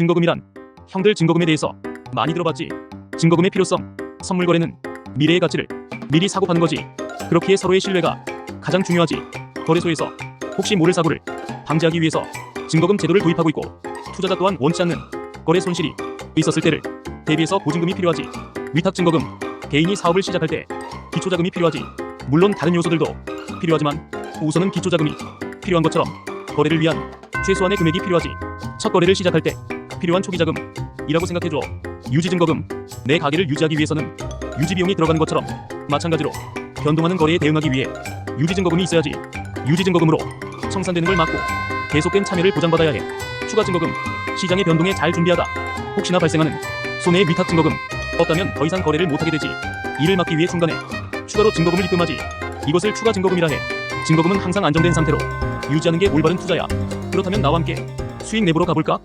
증거금이란 형들 증거금에 대해서 많이 들어봤지. 증거금의 필요성, 선물 거래는 미래의 가치를 미리 사고 파는 거지. 그렇기에 서로의 신뢰가 가장 중요하지. 거래소에서 혹시 모를 사고를 방지하기 위해서 증거금 제도를 도입하고 있고 투자자 또한 원치 않는 거래 손실이 있었을 때를 대비해서 보증금이 필요하지. 위탁 증거금, 개인이 사업을 시작할 때 기초 자금이 필요하지. 물론 다른 요소들도 필요하지만 우선은 기초 자금이 필요한 것처럼 거래를 위한 최소한의 금액이 필요하지. 첫 거래를 시작할 때 필요한 초기 자금이라고 생각해줘. 유지 증거금, 내 가게를 유지하기 위해서는 유지 비용이 들어가는 것처럼 마찬가지로 변동하는 거래에 대응하기 위해 유지 증거금이 있어야지. 유지 증거금으로 청산되는 걸 막고 계속된 참여를 보장받아야 해. 추가 증거금, 시장의 변동에 잘 준비하다. 혹시나 발생하는 손해의 위탁 증거금 없다면 더 이상 거래를 못하게 되지. 이를 막기 위해 중간에 추가로 증거금을 입금하지. 이것을 추가 증거금이라 해. 증거금은 항상 안정된 상태로 유지하는 게 올바른 투자야. 그렇다면 나와 함께 수익 내보러 가볼까?